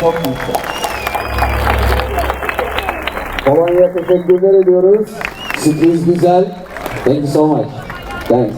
çok yüksek. Polonya'ya teşekkürler ediyoruz. Sürpriz güzel. Thank you so much. Thanks.